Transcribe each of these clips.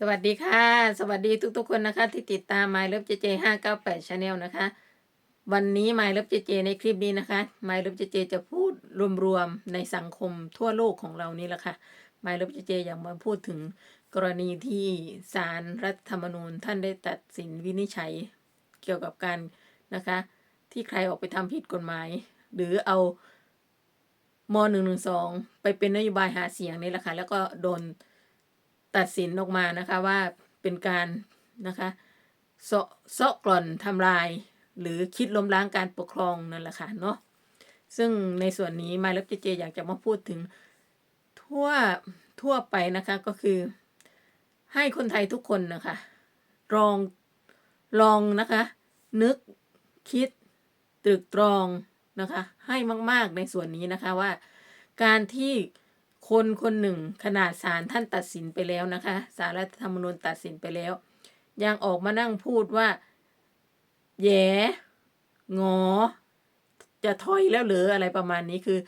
สวัสดีค่ะ สวัสดีทุกๆคนนะคะ ที่ติดตาม My Love JJ 598 Channel นะคะ วันนี้ My Love JJ ในคลิปนี้นะคะ My Love JJ จะพูดรวมๆในสังคมทั่วโลกของเรานี่แหละค่ะ My Love JJ อยากมาพูดถึงกรณีที่ศาลรรัฐธรรมนูญท่านได้ตัดสินวินิจฉัยเกี่ยวกับการนะคะ ที่ใครออกไปทำผิดกฎหมาย หรือเอาม .112 ไปเป็นนโยบายหาเสียงนี่แหละค่ะแล้วก็โดน ตัดสินออกมานะคะว่าเป็นการนะคะเซาะกล่อนทำลาย หรือคิดล้มล้างการปกครองนั่นแหละค่ะเนาะซึ่งในส่วนนี้มาเล็บเจเจอยากจะมาพูดถึงทั่วทั่วไปนะคะก็คือ ให้คนไทยทุกคนนะคะลองลองนะคะ นึกคิดตรึกตรองนะคะ ให้มาก ๆในส่วนนี้นะคะว่า การที่ คนคนหนึ่งขนาดศาลท่านตัดสินไปแล้วนะคะศาลรัฐธรรมนูญตัดสินไปแล้ว ยังออกมานั่งพูดว่าแย่งอ จะถอยแล้วหรืออะไรประมาณนี้คือ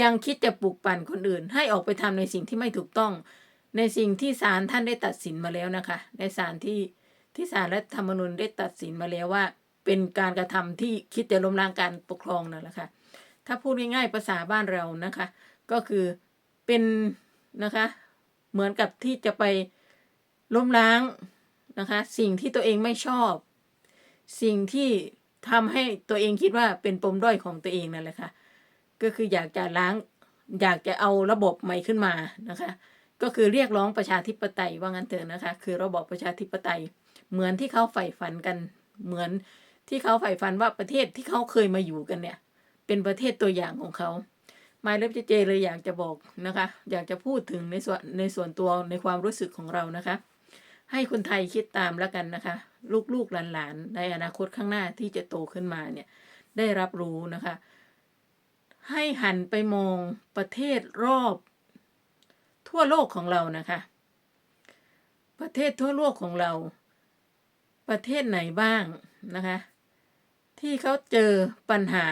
ยังคิดจะปลุกปั่นคนอื่น ให้ออกไปทำในสิ่งที่ไม่ถูกต้อง ในสิ่งที่ศาลท่านได้ตัดสินมาแล้วนะคะ ในศาลที่ที่ศาลรัฐธรรมนูญได้ตัดสินมาแล้วว่า เป็นการกระทำที่คิดจะล้มล้างการปกครองนั่นแหละค่ะถ้าพูดง่ายๆภาษาบ้านเรานะคะ ก็คือ เป็นนะคะ เหมือนกับที่จะไปล้มล้างนะคะ สิ่งที่ตัวเองไม่ชอบ สิ่งที่ทำให้ตัวเองคิดว่าเป็นปมด้อยของตัวเองนั่นแหละค่ะก็คืออยากจะล้างอยากจะเอาระบบใหม่ขึ้นมานะคะ ก็คือเรียกร้องประชาธิปไตยว่างั้นเถอะนะคะ คือระบอบประชาธิปไตย เหมือนที่เขาใฝ่ฝันกัน เหมือนที่เขาใฝ่ฝันว่าประเทศที่เขาเคยมาอยู่กันเนี่ย เป็นประเทศตัวอย่างของเขา ไมล์เล็บเจเจเลยอยากจะบอกนะคะ อยากจะพูดถึงในส่วนในส่วนตัวในความรู้สึกของเรานะคะ ให้คนไทยคิดตามแล้วกันนะคะ ลูกๆหลานๆในอนาคตข้างหน้าที่จะโตขึ้นมาเนี่ยได้รับรู้นะคะ ให้หันไปมองประเทศรอบ ทั่วโลกของเรานะคะ ประเทศทั่วโลกของเรา ประเทศไหนบ้างนะคะ ที่เขาเจอปัญหา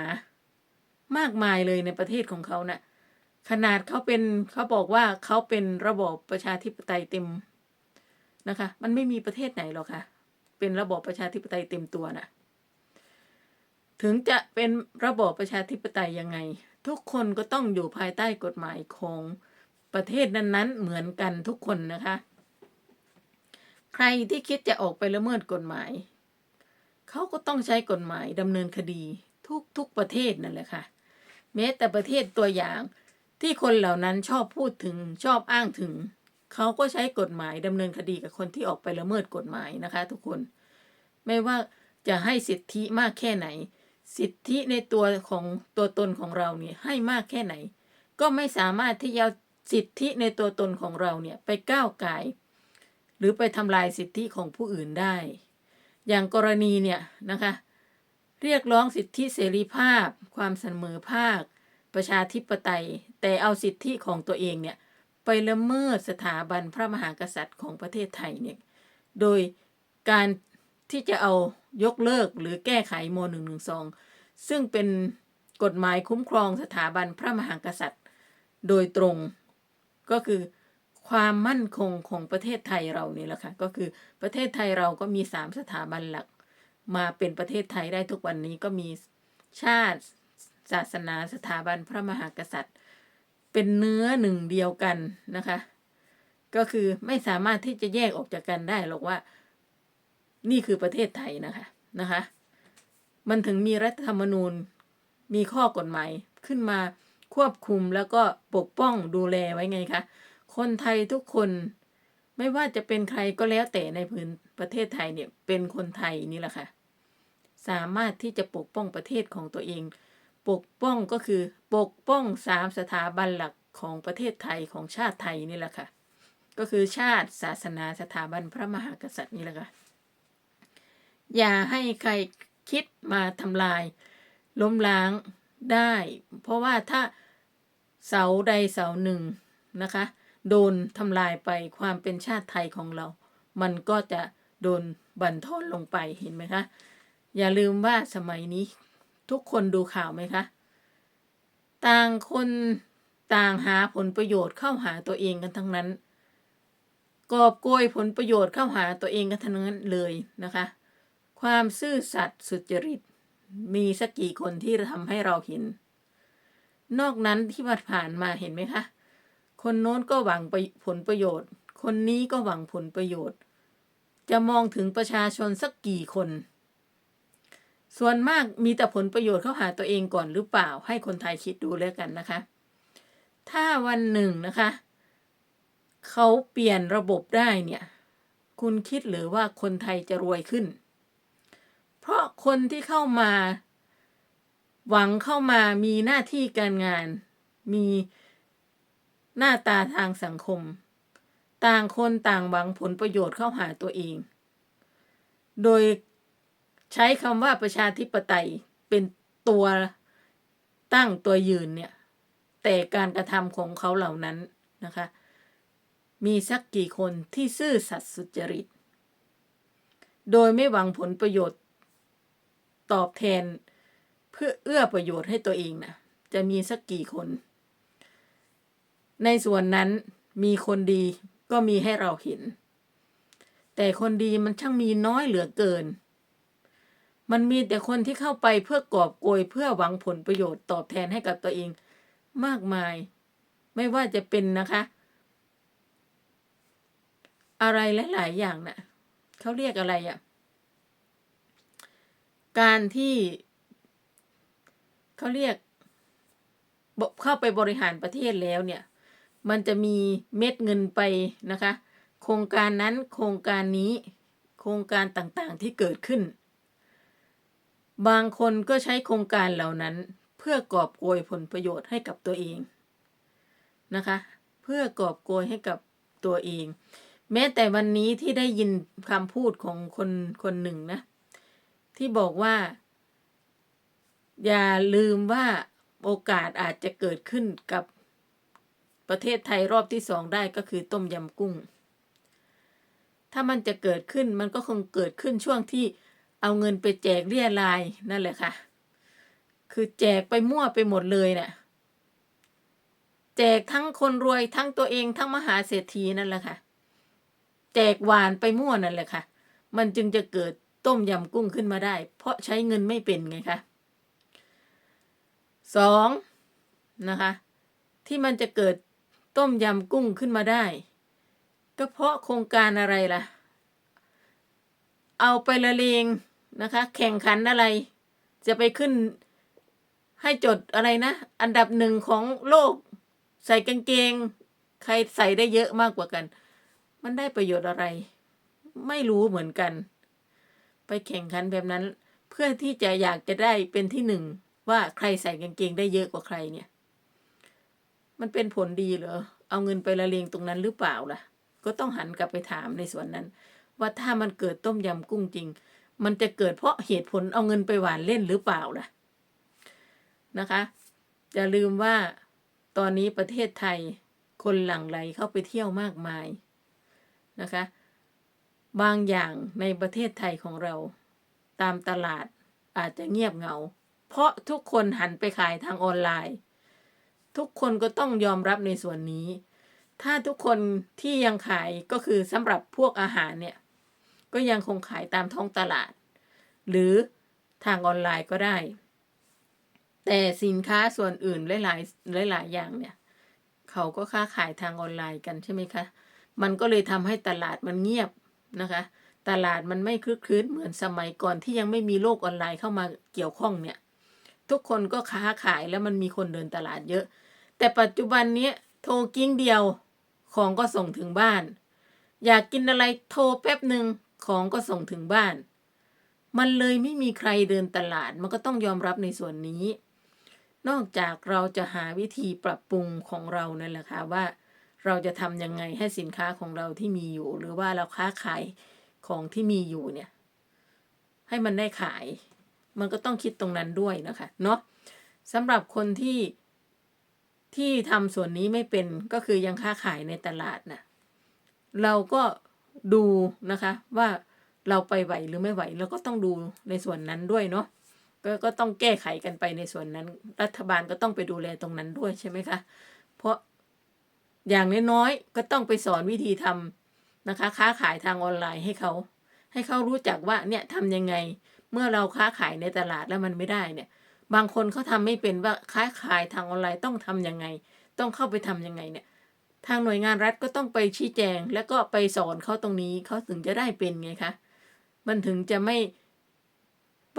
มากมายเลยในประเทศของเขานะ่ะขนาดเขาเป็นเขาบอกว่าเขาเป็นระบอบประชาธิปไตยเต็มนะคะ มันไม่มีประเทศไหนหรอกค่ะ เป็นระบอบประชาธิปไตยเต็มตัวนะ่ะถึงจะเป็นระบอบประชาธิปไตยยังไง ทุกคนก็ต้องอยู่ภายใต้กฎหมายของประเทศนั้นๆ เหมือนกันทุกคนนะคะ ใครที่คิดจะออกไปละเมิดกฎหมาย เขาก็ต้องใช้กฎหมายดำเนินคดีทุกทุกประเทศนั่นแหละค่ะ ม้แต่ประเทศตัวอย่าง ที่คนเหล่านั้นชอบพูดถึงชอบอ้างถึง เขาก็ใช้กฎหมายดำเนินคดีกับคนที่ออกไปละเมิดกฎหมายนะคะ ทุกคน ไม่ว่าจะให้สิทธิมากแค่ไหน สิทธิในตัวของตัวตนของเราเนี่ยให้มากแค่ไหน ก็ไม่สามารถที่จะสิทธิในตัวตนของเราเนี่ยไปก้าวไก่หรือไปทำลายสิทธิของผู้อื่นได้ อย่างกรณีเนี่ยนะคะ เรียกร้องสิทธิเสรีภาพ ความเสมอภาค ประชาธิปไตย แต่เอาสิทธิของตัวเองเนี่ยไปละเมิดสถาบันพระมหากษัตริย์ของประเทศไทยเนี่ยโดยการที่จะเอายกเลิกหรือแก้ไขม .112 ซึ่งเป็นกฎหมายคุ้มครองสถาบันพระมหากษัตริย์ โดยตรงก็คือความมั่นคงของประเทศไทยเรานี่แหละค่ะก็คือประเทศไทยเราก็มีสามสถาบันหลัก มาเป็นประเทศไทยได้ทุกวันนี้ก็มีชาติศาสนาสถาบันพระมหากษัตริย์ เป็นเนื้อหนึ่งเดียวกันนะคะ ก็คือไม่สามารถที่จะแยกออกจากกันได้หรอกว่า นี่คือประเทศไทยนะคะนะคะ มันถึงมีรัฐธรรมนูญมีข้อกฎหมายขึ้นมาควบคุมแล้วก็ปกป้องดูแลไว้ไงคะคนไทยทุกคนไม่ว่าจะเป็นใครก็แล้วแต่ในพื้นประเทศไทยเนี่ยเป็นคนไทยนี่แหละค่ะ สามารถที่จะปกป้องประเทศของตัวเอง ปกป้องก็คือปกป้องสามสถาบันหลักของประเทศไทยของชาติไทยนี่แหละค่ะ ก็คือชาติศาสนาสถาบันพระมหากษัตริย์นี่แหละค่ะ อย่าให้ใครคิดมาทำลาย ล้มล้างได้ เพราะว่าถ้าเสาใดเสาหนึ่งนะคะ โดนทำลายไปความเป็นชาติไทยของเรา มันก็จะโดนบั่นทอนลงไปเห็นไหมคะ อย่าลืมว่าสมัยนี้ ทุกคนดูข่าวไหมคะ ต่างคนต่างหาผลประโยชน์เข้าหาตัวเองกันทั้งนั้น กอบโกยผลประโยชน์เข้าหาตัวเองกันทั้งนั้นเลยนะคะ ความซื่อสัตย์สุจริต มีสักกี่คนที่ทำให้เราเห็น นอกนั้นที่ผ่านมาเห็นไหมคะ คนโน้นก็หวังผลประโยชน์ คนนี้ก็หวังผลประโยชน์ จะมองถึงประชาชนสักกี่คน ส่วนมากมีแต่ผลประโยชน์เข้าหาตัวเองก่อนหรือเปล่า ให้คนไทยคิดดูแล้วกันนะคะ ถ้าวันหนึ่งนะคะเขาเปลี่ยนระบบได้เนี่ย คุณคิดหรือว่าคนไทยจะรวยขึ้น เพราะคนที่เข้ามา หวังเข้ามามีหน้าที่การงาน มีหน้าตาทางสังคม ต่างคนต่างหวังผลประโยชน์เข้าหาตัวเอง โดย ใช้คำว่าประชาธิปไตยเป็นตัวตั้งตัวยืนเนี่ย แต่การกระทำของเขาเหล่านั้นนะคะ มีสักกี่คนที่ซื่อสัตย์สุจริต โดยไม่หวังผลประโยชน์ตอบแทนเพื่อเอื้อประโยชน์ให้ตัวเองนะจะมีสักกี่คน ในส่วนนั้นมีคนดีก็มีให้เราเห็น แต่คนดีมันช่างมีน้อยเหลือเกิน มันมีแต่คนที่เข้าไปเพื่อกอบโกยเพื่อหวังผลประโยชน์ตอบแทนให้กับตัวเองมากมาย ไม่ว่าจะเป็นนะคะ อะไรหลายๆอย่างนะ่ะเขาเรียกอะไรอะ่ะ การที่เขาเรียกเข้าไปบริหารประเทศแล้วเนี่ย มันจะมีเม็ดเงินไปนะคะ โครงการนั้นโครงการนี้ โครงการต่างๆที่เกิดขึ้น บางคนก็ใช้โครงการเหล่านั้น เพื่อกอบโกยผลประโยชน์ให้กับตัวเองนะคะ เพื่อกอบโกยให้กับตัวเอง แม้แต่วันนี้ที่ได้ยินคำพูดของคนคนหนึ่งนะ ที่บอกว่า อย่าลืมว่าโอกาสอาจจะเกิดขึ้นกับประเทศไทยรอบที่สองได้ก็คือต้มยำกุ้ง ถ้ามันจะเกิดขึ้นมันก็คงเกิดขึ้นช่วงที่ เอาเงินไปแจกเรียรายนั่นแหละค่ะ คือแจกไปมั่วไปหมดเลยเนะ่ยแจกทั้งคนรวยทั้งตัวเองทั้งมหาเศรษฐีนั่นแหละค่ะ แจกหวานไปมั่วนั่นแหละค่ะ มันจึงจะเกิดต้มยำกุ้งขึ้นมาได้ เพราะใช้เงินไม่เป็นไงคะสองนะคะ ที่มันจะเกิดต้มยำกุ้งขึ้นมาได้ ก็เพราะโครงการอะไรล่ะ เอาไปละเลง นะคะ แข่งขันอะไร จะไปขึ้นให้จดอะไรนะ อันดับหนึ่งของโลก ใส่กางเกง ใครใส่ได้เยอะมากกว่ากัน มันได้ประโยชน์อะไร ไม่รู้เหมือนกัน ไปแข่งขันแบบนั้น เพื่อที่จะอยากจะได้เป็นที่หนึ่งว่าใครใส่กางเกงได้เยอะกว่าใครเนี่ย มันเป็นผลดีเหรอ เอาเงินไปละเลงตรงนั้นหรือเปล่าล่ะ ก็ต้องหันกลับไปถามในส่วนนั้น ว่าถ้ามันเกิดต้มยำกุ้งจริง มันจะเกิดเพราะเหตุผลเอาเงินไปหวานเล่นหรือเปล่าล่ะนะคะอย่าลืมว่าตอนนี้ประเทศไทยคนหลั่งไหลเข้าไปเที่ยวมากมายนะคะ บางอย่างในประเทศไทยของเรา ตามตลาดอาจจะเงียบเหงา เพราะทุกคนหันไปขายทางออนไลน์ ทุกคนก็ต้องยอมรับในส่วนนี้ ถ้าทุกคนที่ยังขายก็คือสำหรับพวกอาหารเนี่ย ก็ยังคงขายตามท้องตลาด หรือทางออนไลน์ก็ได้ แต่สินค้าส่วนอื่นหลายๆหลายๆอย่างเนี่ย เขาก็ค้าขายทางออนไลน์กันใช่ไหมคะ มันก็เลยทำให้ตลาดมันเงียบนะคะ ตลาดมันไม่คึกคืนเหมือนสมัยก่อนที่ยังไม่มีโลกออนไลน์เข้ามาเกี่ยวข้องเนี่ย ทุกคนก็ค้าขายแล้วมันมีคนเดินตลาดเยอะ แต่ปัจจุบันนี้โทรกิ้งเดียวของก็ส่งถึงบ้าน อยากกินอะไรโทรแป๊บหนึ่ง ของก็ส่งถึงบ้าน มันเลยไม่มีใครเดินตลาด มันก็ต้องยอมรับในส่วนนี้ นอกจากเราจะหาวิธีปรับปรุงของเรานั่นแหละค่ะว่า เราจะทำยังไงให้สินค้าของเราที่มีอยู่ หรือว่าเราค้าขายของที่มีอยู่เนี่ย ให้มันได้ขาย มันก็ต้องคิดตรงนั้นด้วยนะคะเนาะสำหรับคนที่ที่ทำส่วนนี้ไม่เป็นก็คือยังค้าขายในตลาดนะเราก็ ดูนะคะว่าเราไปไหวหรือไม่ไหวเราก็ต้องดูในส่วนนั้นด้วยเนาะก็ก็ต้องแก้ไขกันไปในส่วนนั้น รัฐบาลก็ต้องไปดูแลตรงนั้นด้วยใช่ไหมคะเพราะอย่างน้อยๆก็ต้องไปสอนวิธีทำนะคะ ค้าขายทางออนไลน์ให้เขา ให้เขารู้จักว่าเนี่ยทำยังไง เมื่อเราค้าขายในตลาดแล้วมันไม่ได้เนี่ย บางคนเขาทำไม่เป็นว่าค้าขายทางออนไลน์ต้องทำยังไง ต้องเข้าไปทำยังไงเนี่ย ทางหน่วยงานรัฐก็ต้องไปชี้แจง แล้วก็ไปสอนเขาตรงนี้เขาถึงจะได้เป็นไงคะมันถึงจะไม่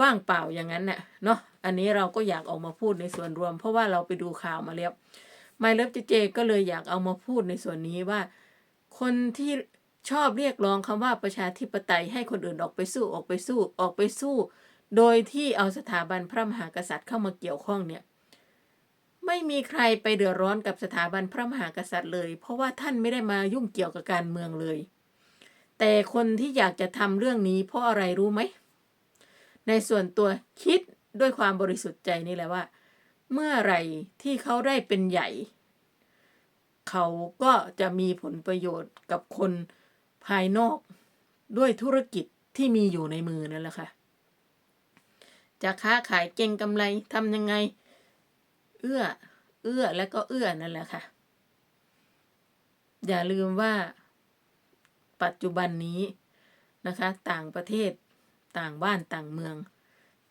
ว่างเปล่าอย่างนั้นน่ะเนาะอันนี้เราก็อยากออกมาพูดในส่วนรวม เพราะว่าเราไปดูข่าวมาแล้วไมเลิฟเจเจก็เลยอยากเอามาพูดในส่วนนี้ว่า คนที่ชอบเรียกร้องคำว่าประชาธิปไตยให้คนอื่นออกไปสู้ออกไปสู้ออกไปสู้ โดยที่เอาสถาบันพระมหากษัตริย์เข้ามาเกี่ยวข้องเนี่ย ไม่มีใครไปเดือดร้อนกับสถาบันพระมหากษัตริย์เลย เพราะว่าท่านไม่ได้มายุ่งเกี่ยวกับการเมืองเลย แต่คนที่อยากจะทำเรื่องนี้เพราะอะไรรู้ไหม ในส่วนตัวคิดด้วยความบริสุทธิ์ใจนี่แหละว่า เมื่อไรที่เขาได้เป็นใหญ่ เขาก็จะมีผลประโยชน์กับคนภายนอกด้วยธุรกิจที่มีอยู่ในมือนั่นแหละค่ะ จะค้าขายเก่งกำไรทำยังไง เอื้อ เอื้อแล้วก็เอื้อนั่นแหละค่ะ อย่าลืมว่า ปัจจุบันนี้นะคะ ต่างประเทศต่างบ้านต่างเมือง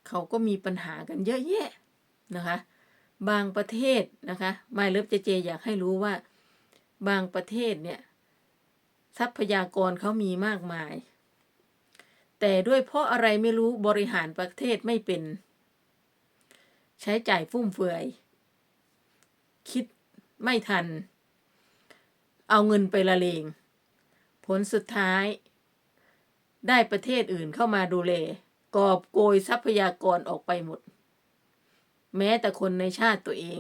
เขาก็มีปัญหากันเยอะแยะนะคะ บางประเทศนะคะไม่เลิฟเจเจอยากให้รู้ว่า บางประเทศเนี่ย ทรัพยากรเขามีมากมาย แต่ด้วยเพราะอะไรไม่รู้บริหารประเทศไม่เป็น ใช้จ่ายฟุ่มเฟือย คิดไม่ทัน เอาเงินไปละเลง ผลสุดท้าย ได้ประเทศอื่นเข้ามาดูแลกอบโกยทรัพยากรออกไปหมด แม้แต่คนในชาติตัวเอง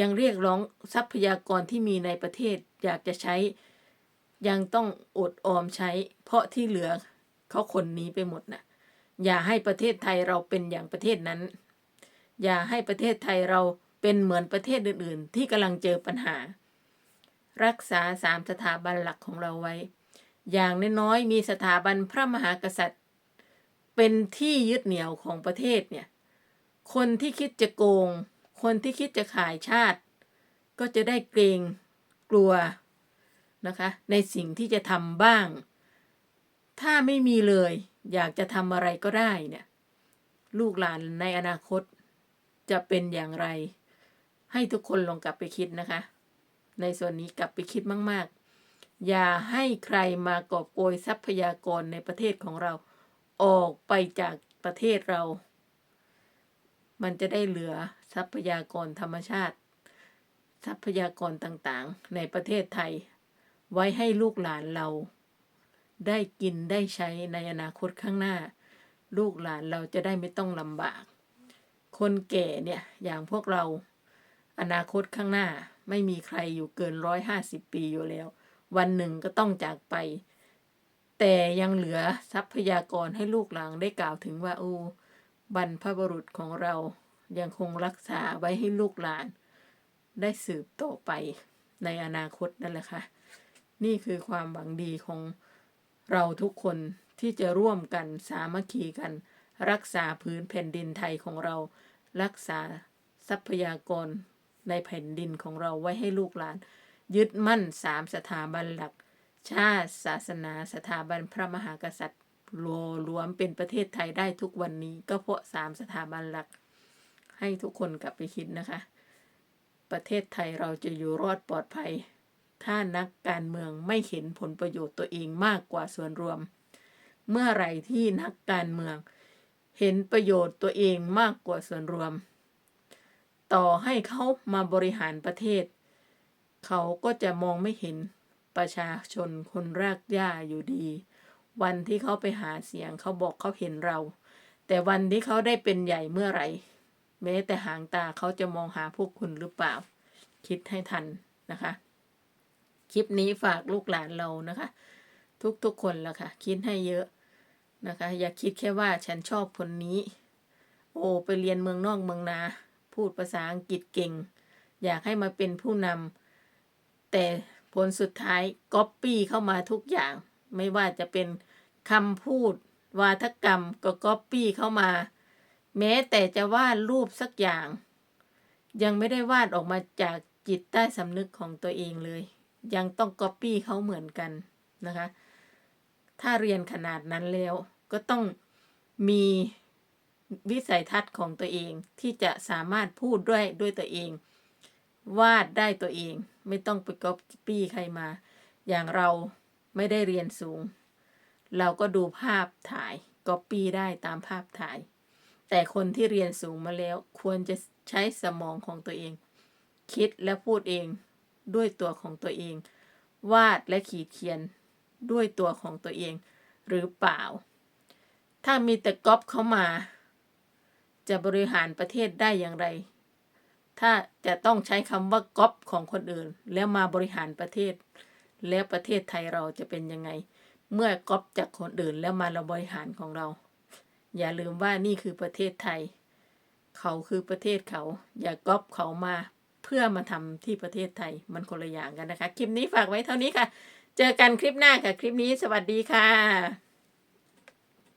ยังเรียกร้องทรัพยากรที่มีในประเทศอยากจะใช้ ยังต้องอดออมใช้ เพราะที่เหลือเขาคนนี้ไปหมดนะอย่าให้ประเทศไทยเราเป็นอย่างประเทศนั้น อย่าให้ประเทศไทยเรา เป็นเหมือนประเทศอื่น ๆ ที่กำลังเจอปัญหา รักษาสามสถาบันหลักของเราไว้ อย่างน้อยๆมีสถาบันพระมหากษัตริย์ เป็นที่ยึดเหนี่ยวของประเทศเนี่ย คนที่คิดจะโกง คนที่คิดจะขายชาติ ก็จะได้เกรงกลัวนะคะ ในสิ่งที่จะทำบ้าง ถ้าไม่มีเลย อยากจะทำอะไรก็ได้เนี่ย ลูกหลานในอนาคตจะเป็นอย่างไร ให้ทุกคนลองกลับไปคิดนะคะ ในส่วนนี้กลับไปคิดมาก ๆ อย่าให้ใครมากอบโกยทรัพยากรในประเทศของเรา ออกไปจากประเทศเรา มันจะได้เหลือทรัพยากรธรรมชาติ ทรัพยากรต่างๆ ในประเทศไทย ไว้ให้ลูกหลานเรา ได้กินได้ใช้ในอนาคตข้างหน้า ลูกหลานเราจะได้ไม่ต้องลำบาก คนแก่เนี่ยอย่างพวกเรา อนาคตข้างหน้าไม่มีใครอยู่เกินร้อยห้าสิบปีอยู่แล้ว วันหนึ่งก็ต้องจากไป แต่ยังเหลือทรัพยากรให้ลูกหลานได้กล่าวถึงว่าโอ้บรรพบุรุษของเรายังคงรักษาไว้ให้ลูกหลาน ได้สืบต่อไปในอนาคตนั่นแหละค่ะนี่คือความหวังดีของเราทุกคนที่จะร่วมกันสามัคคีกัน รักษาพื้นแผ่นดินไทยของเรา รักษาทรัพยากร ในแผ่นดินของเราไว้ให้ลูกหลาน ยึดมั่นสามสถาบันหลัก ชาติ ศาสนา สถาบันพระมหากษัตริย์รวรวมเป็นประเทศไทยได้ทุกวันนี้ ก็เพราะสามสถาบันหลัก ให้ทุกคนกลับไปคิดนะคะ ประเทศไทยเราจะอยู่รอดปลอดภัย ถ้านักการเมืองไม่เห็นผลประโยชน์ตัวเองมากกว่าส่วนรวม เมื่อไรที่นักการเมือง เห็นประโยชน์ตัวเองมากกว่าส่วนรวม ต่อให้เขามาบริหารประเทศ เขาก็จะมองไม่เห็นประชาชนคนรากหญ้าอยู่ดี วันที่เขาไปหาเสียงเขาบอกเขาเห็นเรา แต่วันที่เขาได้เป็นใหญ่เมื่อไหร่ แม้แต่หางตาเขาจะมองหาพวกคุณหรือเปล่า คิดให้ทันนะคะ คลิปนี้ฝากลูกหลานเรานะคะ ทุกๆคนละค่ะ คิดให้เยอะนะคะ อย่าคิดแค่ว่าฉันชอบคนนี้ โอ้ไปเรียนเมืองนอกเมืองนา พูดภาษาอังกฤษเก่ง อยากให้มาเป็นผู้นำแต่ผลสุดท้ายก๊อปปี้เข้ามาทุกอย่าง ไม่ว่าจะเป็นคำพูด วาทกรรมก็ก๊อปปี้เข้ามา แม้แต่จะวาดรูปสักอย่าง ยังไม่ได้วาดออกมาจากจิตใต้สำนึกของตัวเองเลย ยังต้องก๊อปปี้เขาเหมือนกันนะคะ ถ้าเรียนขนาดนั้นแล้วก็ต้องมี วิสัยทัศน์ของตัวเองที่จะสามารถพูดด้วยด้วยตัวเอง วาดได้ตัวเอง ไม่ต้องไปก๊อปปี้ใครมา อย่างเราไม่ได้เรียนสูง เราก็ดูภาพถ่ายก๊อปปี้ได้ตามภาพถ่าย แต่คนที่เรียนสูงมาแล้ว ควรจะใช้สมองของตัวเอง คิดและพูดเองด้วยตัวของตัวเอง วาดและขีดเขียนด้วยตัวของตัวเอง หรือเปล่า ถ้ามีแต่ก๊อปเข้ามา จะบริหารประเทศได้อย่างไร ถ้าจะต้องใช้คำว่าก๊อปของคนอื่น แล้วมาบริหารประเทศ แล้วประเทศไทยเราจะเป็นยังไง เมื่อก๊อปจากคนอื่นแล้วมาเราบริหารของเรา อย่าลืมว่านี่คือประเทศไทย เขาคือประเทศเขา อย่าก๊อปเขามาเพื่อมาทำที่ประเทศไทยมันคนละอย่างกันนะคะ คลิปนี้ฝากไว้เท่านี้ค่ะ เจอกันคลิปหน้าค่ะ คลิปนี้สวัสดีค่ะ